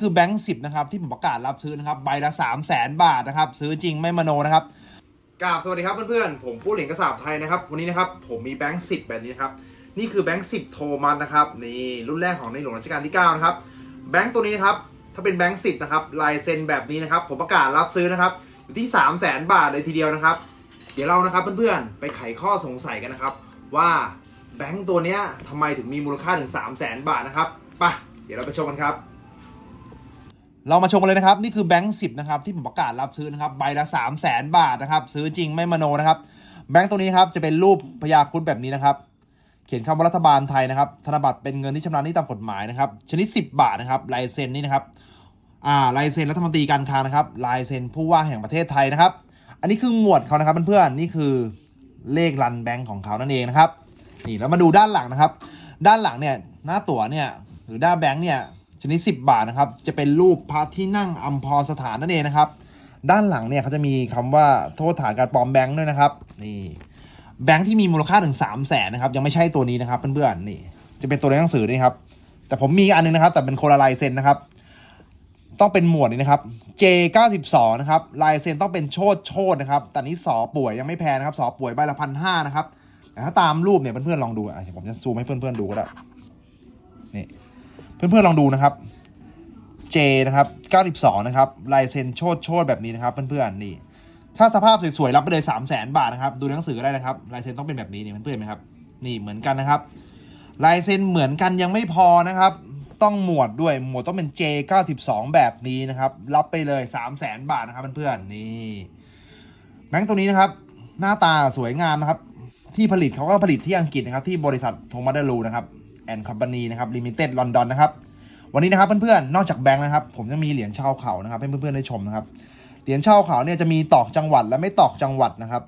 คือแบงค์สิบนะครับที่ผมประกาศรับซื้อนะครับใบละสามแสนบาทนะครับซื้อจริงไม่มโนนะครับกราบสวัสดีครับเพื่อนๆผมผู้เหรียญกระสาบไทยนะครับวันนี้นะครับผมมีแบงค์สิบแบบนี้นะครับนี่คือแบงค์สิบโทมัสนะครับนี่รุ่นแรกของในหลวงรัชกาลที่9นะครับแบงค์ตัวนี้นะครับถ้าเป็นแบงค์สิบนะครับลายเซ็นแบบนี้นะครับผมประกาศรับซื้อนะครับอยู่ที่3 0 0แสนบาทเลยทีเดียวนะครับ เดี๋ยวเรานะครับเพื่อนๆไปไขข้อสงสัยกันนะครับ ว่าแบงค์ตัวเนี้ยทำไมถึงมีมูลค่าถึง3 0 0แสนบาทนะครับไปะเดี๋ยวเราไปชมกันครับ เรามาชมกันเลยนะครับ นี่คือแบงค์สิบนะครับ ที่ผมประกาศรับซื้อนะครับ ใบละ3 0 0แสนบาทนะครับ ซื้อจริงไม่มโนนะครับ แบงค์ตัวนี้ครับจะเป็นรูปพญาคุดแบบนี้นะครับ เขียนคำว่ารัฐบาลไทยนะครับ ธนบัตรเป็นเงินที่ชำระหนี้ตามกฎหมายนะครับ ชนิด 10 บาทนะครับ ลายเซ็นนี่นะครับ อ่า ลายเซ็นรัฐมนตรีการคลังนะครับ ลายเซ็นผู้ว่าแห่งประเทศไทยนะครับ อันนี้คือหมวดเขานะครับเพื่อนๆ นี่คือเลขรันแบงค์ของเขานั่นเองนะครับ นี่แล้วมาดูด้านหลังนะครับ ด้านหลังเนี่ยหน้าตั๋วเนี่ยหรือด้านแบงค์เนี่ย ชนิด 10 บาทนะครับ จะเป็นรูปพระที่นั่งอัมพรสถานนั่นเองนะครับ ด้านหลังเนี่ยเขาจะมีคำว่าโทษฐานการปลอมแบงค์ด้วยนะครับ นี่แบงค์ที่มีมูลค่าถึง 3 0 0แสนนะครับ ยังไม่ใช่ตัวนี้นะครับเพื่อนๆนี่ จะเป็นตัวในหนังสือนี่ครับ แต่ผมมีอันนึงนะครับ แต่เป็นโคนละลายเซ็นนะครับ ต้องเป็นหมวดนี้นะครับ J92 นะครับลายเซ็นต้องเป็นโชดโชดนะครับแต่นี้สอป่วยยังไม่แพงนะครับสอป่วยใบละพันห้านะครับแต่ถ้าตามรูปเนี่ยเพื่อนๆลองดูอะผมจะซูมให้เพื่อนๆดูก็ได้นี่ เพื่อนๆลองดูนะครับ J นะครับ 92 นะครับลายเซ็นโชดโชดแบบนี้นะครับ เพื่อนๆนี่ ถ้าสภาพสวยๆรับไปเลย 3 0 0แสนบาทนะครับ ดูหนังสือก็ได้นะครับลายเซ็นต้องเป็นแบบนี้นี่เพื่อนๆไหมครับนี่เหมือนกันนะครับลายเซ็นเหมือนกันยังไม่พอนะครับ ต้องหมวดด้วยหมวดต้องเป็น J92 แบบนี้นะครับ รับไปเลย 3 0 0แสนบาทนะครับเพื่อนๆนี่แบงค์ตัวนี้นะครับ หน้าตาสวยงามนะครับ ที่ผลิตเขาก็ผลิตที่อังกฤษนะครับ ที่บริษัทโทมัสเดลูนะครับ แอนด์คอมพานีนะครับลิมิเต็ดลอนดอนนะครับวันนี้นะครับเพื่อนๆ นอกจากแบงค์นะครับ ผมยังมีเหรียญชาวเขานะครับให้เพื่อนๆได้ชมนะครับ เหรียญชาวเขาเนี่ยจะมีตอกจังหวัดและไม่ตอกจังหวัดนะครับ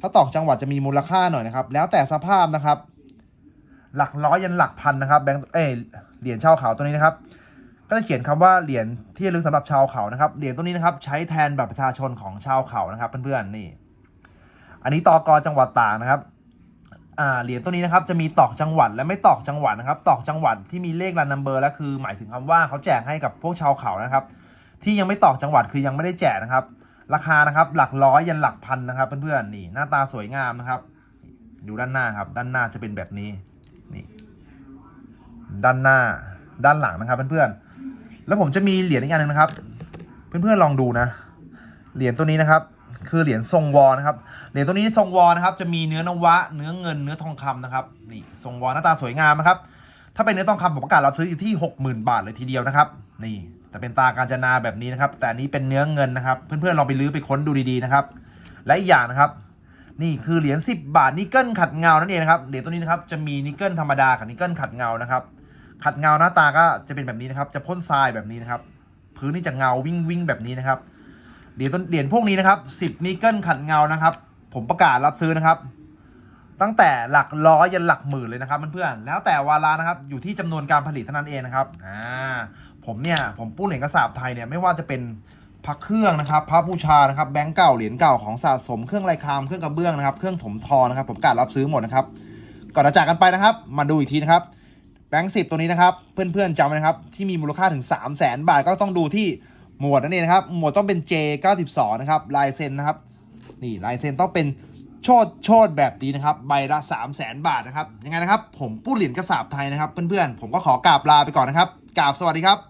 ถ้าตอกจังหวัดจะมีมูลค่าหน่อยนะครับ แล้วแต่สภาพนะครับ หลักร้อยยันหลักพันนะครับ แบงค์เอเหรียญชาวเขาตัวนี้นะครับ ก็จะเขียนคำว่าเหรียญที่ระลึกสำหรับชาวเขานะครับ เหรียญตัวนี้นะครับ ใช้แทนบัตรประชาชนของชาวเขานะครับ เพื่อนๆนี่ อันนี้ตอกจังหวัดต่ากนะครับ เหรียญตัวนี้นะครับจะมีตอกจังหวัดและไม่ตอกจังหวัดนะครับ ตอกจังหวัดที่มีเลขรันนัมเบอร์แล้วคือหมายถึงคำว่าเขาแจกให้กับพวกชาวเขานะครับ ที่ยังไม่ตอกจังหวัดคือยังไม่ได้แจกนะครับ ราคานะครับหลักร้อยยันหลักพันนะครับเพื่อนๆนี่หน้าตาสวยงามนะครับ ดูด้านหน้าครับ ด้านหน้าจะเป็นแบบนี้นี่ด้านหน้าด้านหลังนะครับเพื่อนๆแล้วผมจะมีเหรียญอีกอันหนึงนะครับ เพื่อนๆลองดูนะเหรียญตัวนี้นะครับ คือเหรียญทรงวอนะครับ เหรียญตัวนี้ทรงวอนะครับ จะมีเนื้อนวะ เนื้อเงิน เนื้อทองคำนะครับ นี่ทรงวอหน้าตาสวยงามนะครับ ถ้าเป็นเนื้อทองคำผมประกาศรับซื้ออยู่ที่ 60,000 บาทเลยทีเดียวนะครับ นี่ แต่เป็นตาการจนาแบบนี้นะครับ แต่อันนี้เป็นเนื้อเงินนะครับ เพื่อนๆลองไปลื้อไปค้นดูดีๆนะครับ และอีกอย่างนะครับ นี่คือเหรียญ10 บาทนิกเกิลขัดเงา นั่นเองนะครับ เหรียญตัวนี้นะครับจะมีนิกเกิลธรรมดากับนิกเกิลขัดเงา นะครับ ขัดเงาหน้าตาก็จะเป็นแบบนี้นะครับ จะพ่นทรายแบบนี้นะครับ พื้นนี่จะเงาวิ่งวิ่งแบบนี้นะครับ เหรียญต้นเหรียญพวกนี้นะครับ10นิกเกิลขัดเงานะครับ ผมประกาศรับซื้อนะครับ ตั้งแต่หลักร้อยยันหลักหมื่นเลยนะครับเพื่อนๆแล้วแต่วาระนะครับ อยู่ที่จำนวนการผลิตเท่านั้นเองนะครับอ่าผมเนี่ยผมปู้เหรียญกระสาบไทยเนี่ยไม่ว่าจะเป็นพระเครื่องนะครับพระบูชานะครับแบงก์เก่าเหรียญเก่าของสะสมเครื่องลายคามเครื่องกระเบื้องนะครับ เครื่องถมทอนะครับ ผมประกาศรับซื้อหมดนะครับ ก่อนจะจากกันไปนะครับ มาดูอีกทีนะครับแบงค์สิบตัวนี้นะครับ เพื่อนๆจำไว้นะครับ ที่มีมูลค่าถึง 3 0 0แสนบาทก็ต้องดูที่ หมวดนั่นเองนะครับ หมวดต้องเป็น J92 นะครับลายเซ็นนะครับนี่ลายเซ็นต้องเป็นโชดโชดแบบนี้นะครับ ใบละ 3 0 0แสนบาทนะครับยังไงนะครับ ผมปู้เหรียญกระสาบไทยนะครับ เพื่อนๆ ผมก็ขอกราบลาไปก่อนนะครับกราบสวัสดีครับ